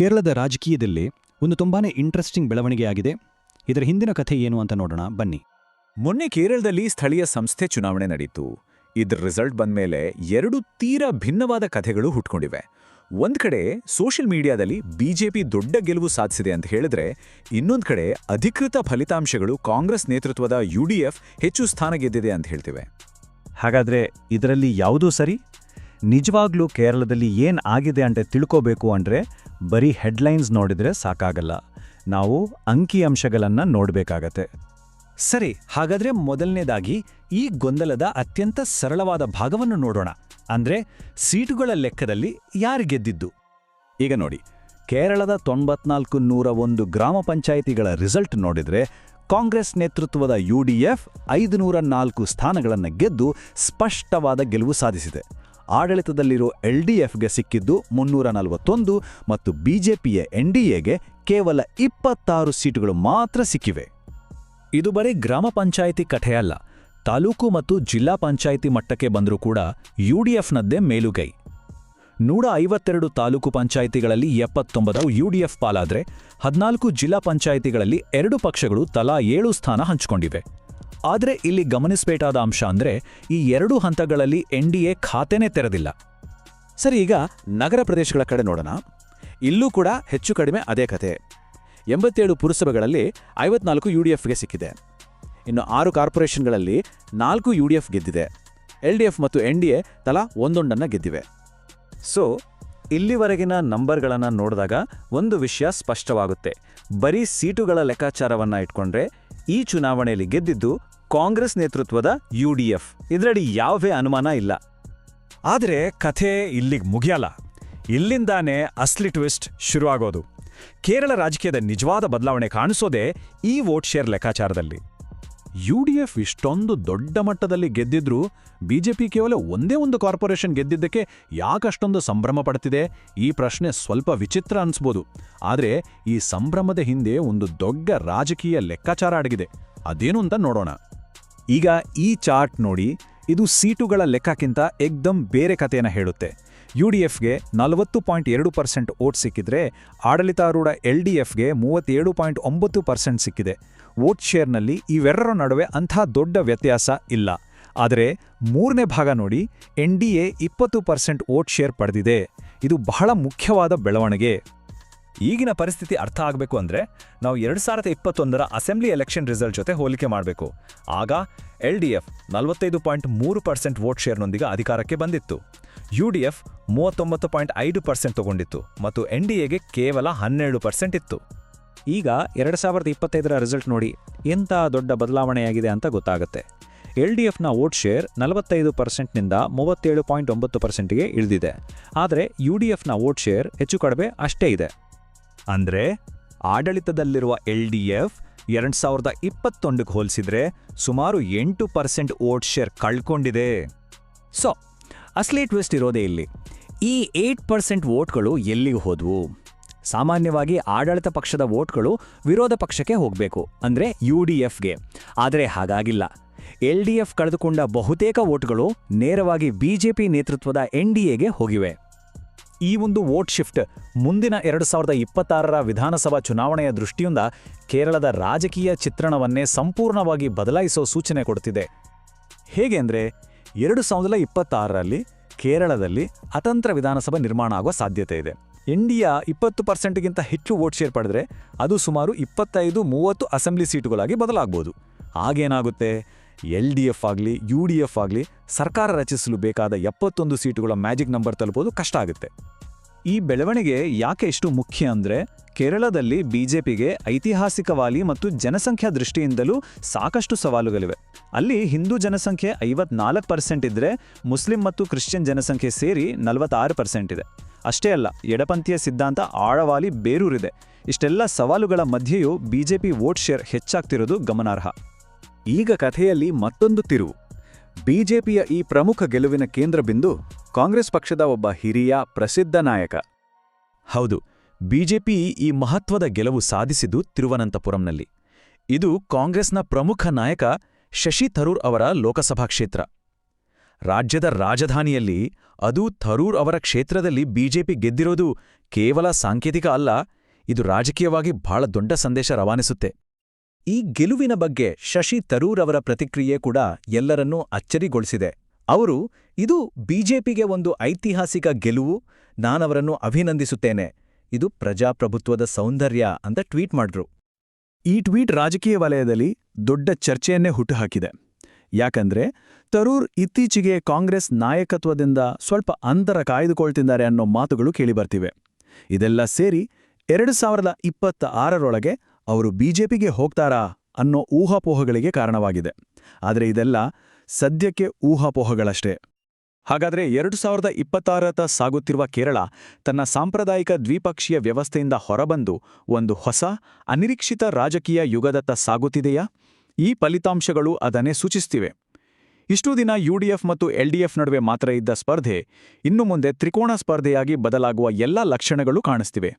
ಕೇರಳದ ರಾಜಕೀಯದಲ್ಲಿ ಒಂದು ತುಂಬಾನೇ ಇಂಟ್ರೆಸ್ಟಿಂಗ್ ಬೆಳವಣಿಗೆಯಾಗಿದೆ. ಇದರ ಹಿಂದಿನ ಕಥೆ ಏನು ಅಂತ ನೋಡೋಣ ಬನ್ನಿ. ಮೊನ್ನೆ ಕೇರಳದಲ್ಲಿ ಸ್ಥಳೀಯ ಸಂಸ್ಥೆ ಚುನಾವಣೆ ನಡೀತು. ಇದ್ರ ರಿಸಲ್ಟ್ ಬಂದ್ಮೇಲೆ ಎರಡು ತೀರಾ ಭಿನ್ನವಾದ ಕಥೆಗಳು ಹುಟ್ಕೊಂಡಿವೆ. ಒಂದು ಕಡೆ ಸೋಷಿಯಲ್ ಮೀಡಿಯಾದಲ್ಲಿ ಬಿಜೆಪಿ ದೊಡ್ಡ ಗೆಲುವು ಸಾಧಿಸಿದೆ ಅಂತ ಹೇಳಿದ್ರೆ ಇನ್ನೊಂದು ಕಡೆ ಅಧಿಕೃತ ಫಲಿತಾಂಶಗಳು ಕಾಂಗ್ರೆಸ್ ನೇತೃತ್ವದ ಯುಡಿಎಫ್ ಹೆಚ್ಚು ಸ್ಥಾನ ಗೆದ್ದಿದೆ ಅಂತ ಹೇಳ್ತಿವೆ. ಹಾಗಾದ್ರೆ ಇದರಲ್ಲಿ ಯಾವುದೂ ಸರಿ? ನಿಜವಾಗ್ಲೂ ಕೇರಳದಲ್ಲಿ ಏನ್ ಆಗಿದೆ ಅಂತ ತಿಳ್ಕೋಬೇಕು ಅಂದ್ರೆ ಬರೀ ಹೆಡ್ಲೈನ್ಸ್ ನೋಡಿದ್ರೆ ಸಾಕಾಗಲ್ಲ. ನಾವು ಅಂಕಿಅಂಶಗಳನ್ನ ನೋಡಬೇಕಾಗತ್ತೆ. ಸರಿ, ಹಾಗಾದ್ರೆ ಮೊದಲನೇದಾಗಿ ಈ ಗೊಂದಲದ ಅತ್ಯಂತ ಸರಳವಾದ ಭಾಗವನ್ನು ನೋಡೋಣ. ಅಂದ್ರೆ ಸೀಟುಗಳ ಲೆಕ್ಕದಲ್ಲಿ ಯಾರು ಗೆದ್ದಿದ್ದು? ಈಗ ನೋಡಿ, ಕೇರಳದ ತೊಂಬತ್ನಾಲ್ಕು ನೂರ ಒಂದು ಗ್ರಾಮ ಪಂಚಾಯಿತಿಗಳ ರಿಸಲ್ಟ್ ನೋಡಿದ್ರೆ ಕಾಂಗ್ರೆಸ್ ನೇತೃತ್ವದ ಯು ಡಿ ಯುಡಿಎಫ್ ಐದುನೂರ ನಾಲ್ಕು ಸ್ಥಾನಗಳನ್ನು ಗೆದ್ದು ಸ್ಪಷ್ಟವಾದ ಗೆಲುವು ಸಾಧಿಸಿದೆ. ಆಡಳಿತದಲ್ಲಿರೋ ಎಲ್ಡಿಎಫ್ಗೆ ಸಿಕ್ಕಿದ್ದು ಮುನ್ನೂರ ನಲವತ್ತೊಂದು ಮತ್ತು ಬಿಜೆಪಿಯ ಎಗೆ ಕೇವಲ ಇಪ್ಪತ್ತಾರು ಸೀಟುಗಳು ಮಾತ್ರ ಸಿಕ್ಕಿವೆ. ಇದು ಬರೀ ಗ್ರಾಮ ಪಂಚಾಯಿತಿ ಕಥೆಯಲ್ಲ ತಾಲೂಕು ಮತ್ತು ಜಿಲ್ಲಾ ಪಂಚಾಯಿತಿ ಮಟ್ಟಕ್ಕೆ ಬಂದರೂ ಕೂಡ ಯುಡಿಎಫ್ನದ್ದೇ ಮೇಲುಗೈ. ನೂರ ಐವತ್ತೆರಡು ತಾಲೂಕು ಪಂಚಾಯಿತಿಗಳಲ್ಲಿ ಎಪ್ಪತ್ತೊಂಬತ್ತು ಯುಡಿಎಫ್ ಪಾಲಾದ್ರೆ ಹದಿನಾಲ್ಕು ಜಿಲ್ಲಾ ಪಂಚಾಯಿತಿಗಳಲ್ಲಿ ಎರಡು ಪಕ್ಷಗಳು ತಲಾ ಏಳು ಸ್ಥಾನ ಹಂಚಿಕೊಂಡಿವೆ. ಆದರೆ ಇಲ್ಲಿ ಗಮನಿಸಬೇಕಾದ ಅಂಶ ಅಂದರೆ ಈ ಎರಡು ಹಂತಗಳಲ್ಲಿ ಎನ್ ಡಿ ಎ ಖಾತೆನೇ ತೆರೆದಿಲ್ಲ. ಸರಿ, ಈಗ ನಗರ ಪ್ರದೇಶಗಳ ಕಡೆ ನೋಡೋಣ. ಇಲ್ಲೂ ಕೂಡ ಹೆಚ್ಚು ಕಡಿಮೆ ಅದೇ ಕಥೆ ಎಂಬತ್ತೇಳು ಪುರಸಭೆಗಳಲ್ಲಿ ಐವತ್ನಾಲ್ಕು ಯು ಡಿ ಎಫ್ಗೆ ಸಿಕ್ಕಿದೆ. ಇನ್ನು ಆರು ಕಾರ್ಪೊರೇಷನ್ಗಳಲ್ಲಿ ನಾಲ್ಕು ಯು ಡಿ ಎಫ್ ಗೆದ್ದಿದೆ. ಎಲ್ ಡಿ ಎಫ್ ಮತ್ತು ಎನ್ ಡಿ ಎ ತಲಾ ಒಂದೊಂದನ್ನು ಗೆದ್ದಿವೆ. ಸೊ, ಇಲ್ಲಿವರೆಗಿನ ನಂಬರ್ಗಳನ್ನು ನೋಡಿದಾಗ ಒಂದು ವಿಷಯ ಸ್ಪಷ್ಟವಾಗುತ್ತೆ. ಬರೀ ಸೀಟುಗಳ ಲೆಕ್ಕಾಚಾರವನ್ನ ಇಟ್ಕೊಂಡ್ರೆ ಈ ಚುನಾವಣೆಯಲ್ಲಿ ಗೆದ್ದಿದ್ದು ಕಾಂಗ್ರೆಸ್ ನೇತೃತ್ವದ ಯುಡಿಎಫ್ ಇದರಡಿ ಯಾವುದೇ ಅನುಮಾನ ಇಲ್ಲ. ಆದರೆ ಕಥೆ ಇಲ್ಲಿಗೆ ಮುಗಿಯಲ್ಲ. ಇಲ್ಲಿಂದಾನೇ ಅಸ್ಲಿ ಟ್ವಿಸ್ಟ್ ಶುರುವಾಗೋದು. ಕೇರಳ ರಾಜಕೀಯದ ನಿಜವಾದ ಬದಲಾವಣೆ ಕಾಣಿಸೋದೇ ಈ ವೋಟ್ ಶೇರ್ ಲೆಕ್ಕಾಚಾರದಲ್ಲಿ. ಯುಡಿಎಫ್ ಇಷ್ಟೊಂದು ದೊಡ್ಡ ಮಟ್ಟದಲ್ಲಿ ಗೆದ್ದಿದ್ರೂ ಬಿಜೆಪಿ ಕೇವಲ ಒಂದೇ ಒಂದು ಕಾರ್ಪೊರೇಷನ್ ಗೆದ್ದಿದ್ದಕ್ಕೆ ಯಾಕಷ್ಟೊಂದು ಸಂಭ್ರಮ ಪಡ್ತಿದೆ? ಈ ಪ್ರಶ್ನೆ ಸ್ವಲ್ಪ ವಿಚಿತ್ರ ಅನ್ಸ್ಬೋದು. ಆದರೆ ಈ ಸಂಭ್ರಮದ ಹಿಂದೆ ಒಂದು ದೊಡ್ಡ ರಾಜಕೀಯ ಲೆಕ್ಕಾಚಾರ ಅಡಗಿದೆ. ಅದೇನು ಅಂತ ನೋಡೋಣ. ಈಗ ಈ ಚಾರ್ಟ್ ನೋಡಿ, ಇದು ಸೀಟುಗಳ ಲೆಕ್ಕಕ್ಕಿಂತ ಎಕ್ದಮ್ ಬೇರೆ ಕಥೆನ ಹೇಳುತ್ತೆ. ಯು ಡಿ ಎಫ್ಗೆ ನಲವತ್ತು ಪಾಯಿಂಟ್ ಎರಡು ಪರ್ಸೆಂಟ್ ಓಟ್ ಸಿಕ್ಕಿದ್ರೆ, ಆಡಳಿತಾರೂಢ ಎಲ್ ಡಿ ಎಫ್ಗೆ ಮೂವತ್ತೇಳು ಪಾಯಿಂಟ್ ಒಂಬತ್ತು ಪರ್ಸೆಂಟ್ ಸಿಕ್ಕಿದೆ. ವೋಟ್ ಶೇರ್ನಲ್ಲಿ ಇವೆರಡರ ನಡುವೆ ಅಂಥ ದೊಡ್ಡ ವ್ಯತ್ಯಾಸ ಇಲ್ಲ. ಆದರೆ ಮೂರನೇ ಭಾಗ ನೋಡಿ, ಎನ್ ಡಿ ಎ ಇಪ್ಪತ್ತು ಪರ್ಸೆಂಟ್ ವೋಟ್ ಶೇರ್ ಪಡೆದಿದೆ. ಇದು ಬಹಳ ಮುಖ್ಯವಾದ ಬೆಳವಣಿಗೆ. ಈಗಿನ ಪರಿಸ್ಥಿತಿ ಅರ್ಥ ಆಗಬೇಕು ಅಂದ್ರೆ ನಾವು ಎರಡು ಸಾವಿರದ ಇಪ್ಪತ್ತೊಂದರ ಅಸೆಂಬ್ಲಿ ಎಲೆಕ್ಷನ್ ರಿಸಲ್ಟ್ ಜೊತೆ ಹೋಲಿಕೆ ಮಾಡಬೇಕು. ಆಗ ಎಲ್ ಡಿ ಎಫ್ ನಲವತ್ತೈದು ಪಾಯಿಂಟ್ ಮೂರು ಪರ್ಸೆಂಟ್ ವೋಟ್ ಶೇರ್ನೊಂದಿಗೆ ಅಧಿಕಾರಕ್ಕೆ ಬಂದಿತ್ತು. ಯು ಡಿ ಎಫ್ ಮೂವತ್ತೊಂಬತ್ತು ಪಾಯಿಂಟ್ ಐದು ಪರ್ಸೆಂಟ್ ತಗೊಂಡಿತ್ತು ಮತ್ತು ಎನ್ ಡಿ ಎಗೆ ಕೇವಲ ಹನ್ನೆರಡು ಪರ್ಸೆಂಟ್ ಇತ್ತು. ಈಗ ಎರಡು ಸಾವಿರದ ಇಪ್ಪತ್ತೈದರ ರಿಸಲ್ಟ್ ನೋಡಿ ಎಂಥ ದೊಡ್ಡ ಬದಲಾವಣೆಯಾಗಿದೆ ಅಂತ ಗೊತ್ತಾಗುತ್ತೆ. ಎಲ್ ಡಿ ಎಫ್ನ ವೋಟ್ ಶೇರ್ ನಲವತ್ತೈದು ಪರ್ಸೆಂಟ್ನಿಂದ ಮೂವತ್ತೇಳು ಪಾಯಿಂಟ್ ಒಂಬತ್ತು ಪರ್ಸೆಂಟ್ಗೆ ಇಳಿದಿದೆ. ಆದರೆ ಯು ಡಿ ಎಫ್ನ ವೋಟ್ ಶೇರ್ ಹೆಚ್ಚು ಕಡಿಮೆ ಅಷ್ಟೇ ಇದೆ. ಅಂದ್ರೆ ಆಡಳಿತದಲ್ಲಿರುವ ಎಲ್ ಡಿ ಎಫ್ ಎರಡು ಸಾವಿರದ ಇಪ್ಪತ್ತೊಂದಕ್ಕೆ ಹೋಲಿಸಿದ್ರೆ ಸುಮಾರು ಎಂಟು ಪರ್ಸೆಂಟ್ ವೋಟ್ ಶೇರ್ ಕಳ್ಕೊಂಡಿದೆ. ಸೊ ಅಸ್ಲಿ ಟ್ವಿಸ್ಟ್ ಇರೋದೇ ಇಲ್ಲಿ. ಈ ಏಟ್ ಪರ್ಸೆಂಟ್ ವೋಟ್ಗಳು ಎಲ್ಲಿಗೆ ಹೋದವು? ಸಾಮಾನ್ಯವಾಗಿ ಆಡಳಿತ ಪಕ್ಷದ ವೋಟ್ಗಳು ವಿರೋಧ ಪಕ್ಷಕ್ಕೆ ಹೋಗಬೇಕು, ಅಂದರೆ ಯು ಡಿ ಎಫ್ಗೆ. ಆದರೆ ಹಾಗಾಗಿಲ್ಲ. ಎಲ್ ಡಿ ಎಫ್ ಕಳೆದುಕೊಂಡ ಬಹುತೇಕ ವೋಟ್ಗಳು ನೇರವಾಗಿ ಬಿಜೆಪಿ ನೇತೃತ್ವದ ಎನ್ ಡಿ ಎಗೆ ಹೋಗಿವೆ. ಈ ಒಂದು ವೋಟ್ ಶಿಫ್ಟ್ ಮುಂದಿನ ಎರಡು ಸಾವಿರದ ಇಪ್ಪತ್ತಾರರ ವಿಧಾನಸಭಾ ಚುನಾವಣೆಯ ದೃಷ್ಟಿಯಿಂದ ಕೇರಳದ ರಾಜಕೀಯ ಚಿತ್ರಣವನ್ನೇ ಸಂಪೂರ್ಣವಾಗಿ ಬದಲಾಯಿಸೋ ಸೂಚನೆ ಕೊಡ್ತಿದೆ. ಹೇಗೆ ಅಂದರೆ, ಎರಡು ಸಾವಿರದ ಇಪ್ಪತ್ತಾರರಲ್ಲಿ ಕೇರಳದಲ್ಲಿ ಅತಂತ್ರ ವಿಧಾನಸಭಾ ನಿರ್ಮಾಣ ಆಗುವ ಸಾಧ್ಯತೆ ಇದೆ. ಇಂಡಿಯಾ ಇಪ್ಪತ್ತು ಪರ್ಸೆಂಟ್ಗಿಂತ ಹೆಚ್ಚು ವೋಟ್ ಶೇರ್ ಪಡೆದರೆ ಅದು ಸುಮಾರು ಇಪ್ಪತ್ತೈದು, ಮೂವತ್ತು ಅಸೆಂಬ್ಲಿ ಸೀಟುಗಳಾಗಿ ಬದಲಾಗಬಹುದು ಆಗೇನಾಗುತ್ತೆ ಎಲ್ ಡಿ ಎಫ್ ಆಗಲಿ, ಯು ಡಿ ಎಫ್ ಆಗಲಿ, ಸರ್ಕಾರ ರಚಿಸಲು ಬೇಕಾದ ಎಪ್ಪತ್ತೊಂದು ಸೀಟುಗಳ ಮ್ಯಾಜಿಕ್ ನಂಬರ್ ತಲುಪೋದು ಕಷ್ಟ ಆಗುತ್ತೆ. ಈ ಬೆಳವಣಿಗೆ ಯಾಕೆ ಎಷ್ಟು ಮುಖ್ಯ ಅಂದರೆ, ಕೇರಳದಲ್ಲಿ ಬಿಜೆಪಿಗೆ ಐತಿಹಾಸಿಕವಾಗಿ ಮತ್ತು ಜನಸಂಖ್ಯಾ ದೃಷ್ಟಿಯಿಂದಲೂ ಸಾಕಷ್ಟು ಸವಾಲುಗಳಿವೆ. ಅಲ್ಲಿ ಹಿಂದೂ ಜನಸಂಖ್ಯೆ ಐವತ್ನಾಲ್ಕು ಪರ್ಸೆಂಟ್ ಇದ್ದರೆ ಮುಸ್ಲಿಂ ಮತ್ತು ಕ್ರಿಶ್ಚಿಯನ್ ಜನಸಂಖ್ಯೆ ಸೇರಿ ನಲವತ್ತಾರು ಪರ್ಸೆಂಟ್ ಇದೆ. ಅಷ್ಟೇ ಅಲ್ಲ, ಎಡಪಂಥೀಯ ಸಿದ್ಧಾಂತ ಆಳವಾಲಿ ಬೇರೂರಿದೆ. ಇಷ್ಟೆಲ್ಲ ಸವಾಲುಗಳ ಮಧ್ಯೆಯೂ ಬಿಜೆಪಿ ವೋಟ್ ಶೇರ್ ಹೆಚ್ಚಾಗ್ತಿರೋದು ಗಮನಾರ್ಹ. ಈಗ ಕಥೆಯಲ್ಲಿ ಮತ್ತೊಂದು ತಿರುವು ಬಿಜೆಪಿಯ ಈ ಪ್ರಮುಖ ಗೆಲುವಿನ ಕೇಂದ್ರ ಬಿಂದು ಕಾಂಗ್ರೆಸ್ ಪಕ್ಷದ ಒಬ್ಬ ಹಿರಿಯ ಪ್ರಸಿದ್ಧ ನಾಯಕ. ಹೌದು, ಬಿಜೆಪಿ ಈ ಮಹತ್ವದ ಗೆಲುವು ಸಾಧಿಸಿದ್ದು ತಿರುವನಂತಪುರಂನಲ್ಲಿ. ಇದು ಕಾಂಗ್ರೆಸ್ನ ಪ್ರಮುಖ ನಾಯಕ ಶಶಿ ಥರೂರ್ ಅವರ ಲೋಕಸಭಾ ಕ್ಷೇತ್ರ. ರಾಜ್ಯದ ರಾಜಧಾನಿಯಲ್ಲಿ ಅದು ಥರೂರ್ ಅವರ ಕ್ಷೇತ್ರದಲ್ಲಿ ಬಿಜೆಪಿ ಗೆದ್ದಿರೋದು ಕೇವಲ ಸಾಂಕೇತಿಕ ಅಲ್ಲ, ಇದು ರಾಜಕೀಯವಾಗಿ ಬಹಳ ದೊಡ್ಡ ಸಂದೇಶ ರವಾನಿಸುತ್ತೆ. ಈ ಗೆಲುವಿನ ಬಗ್ಗೆ ಶಶಿ ತರೂರ್ ಅವರ ಪ್ರತಿಕ್ರಿಯೆ ಕೂಡ ಎಲ್ಲರನ್ನೂ ಅಚ್ಚರಿಗೊಳಿಸಿದೆ. ಅವರು, ಇದು ಬಿಜೆಪಿಗೆ ಒಂದು ಐತಿಹಾಸಿಕ ಗೆಲುವು, ನಾನವರನ್ನು ಅಭಿನಂದಿಸುತ್ತೇನೆ. ಇದು ಪ್ರಜಾಪ್ರಭುತ್ವದ ಸೌಂದರ್ಯ ಅಂತ ಟ್ವೀಟ್ ಮಾಡಿದ್ರು ಈ ಟ್ವೀಟ್ ರಾಜಕೀಯ ವಲಯದಲ್ಲಿ ದೊಡ್ಡ ಚರ್ಚೆಯನ್ನೇ ಹುಟ್ಟುಹಾಕಿದೆ. ಯಾಕಂದ್ರೆ, ತರೂರ್ ಇತ್ತೀಚೆಗೆ ಕಾಂಗ್ರೆಸ್ ನಾಯಕತ್ವದಿಂದ ಸ್ವಲ್ಪ ಅಂತರ ಕಾಯ್ದುಕೊಳ್ತಿದ್ದಾರೆ ಅನ್ನೋ ಮಾತುಗಳು ಕೇಳಿಬರ್ತಿವೆ. ಇದೆಲ್ಲ ಸೇರಿ ಎರಡು ಸಾವಿರದ ಇಪ್ಪತ್ತ ಆರರೊಳಗೆ ಅವರು ಬಿಜೆಪಿಗೆ ಹೋಗ್ತಾರಾ ಅನ್ನೋ ಊಹಾಪೋಹಗಳಿಗೆ ಕಾರಣವಾಗಿದೆ. ಆದರೆ ಇದೆಲ್ಲ ಸದ್ಯಕ್ಕೆ ಊಹಾಪೋಹಗಳಷ್ಟೇ. ಹಾಗಾದ್ರೆ ಎರಡು ಸಾವಿರದ ಇಪ್ಪತ್ತಾರತ ಸಾಗುತ್ತಿರುವ ಕೇರಳ ತನ್ನ ಸಾಂಪ್ರದಾಯಿಕ ದ್ವಿಪಕ್ಷೀಯ ವ್ಯವಸ್ಥೆಯಿಂದ ಹೊರಬಂದು ಒಂದು ಹೊಸ, ಅನಿರೀಕ್ಷಿತ ರಾಜಕೀಯ ಯುಗದತ್ತ ಸಾಗುತ್ತಿದೆಯಾ? ಈ ಫಲಿತಾಂಶಗಳು ಅದನ್ನೇ ಸೂಚಿಸ್ತಿವೆ. ಇಷ್ಟು ದಿನ ಯುಡಿಎಫ್ ಮತ್ತು ಎಲ್ಡಿಎಫ್ ನಡುವೆ ಮಾತ್ರ ಇದ್ದ ಸ್ಪರ್ಧೆ ಇನ್ನು ಮುಂದೆ ತ್ರಿಕೋಣ ಸ್ಪರ್ಧೆಯಾಗಿ ಬದಲಾಗುವ ಎಲ್ಲ ಲಕ್ಷಣಗಳು ಕಾಣಿಸ್ತಿವೆ.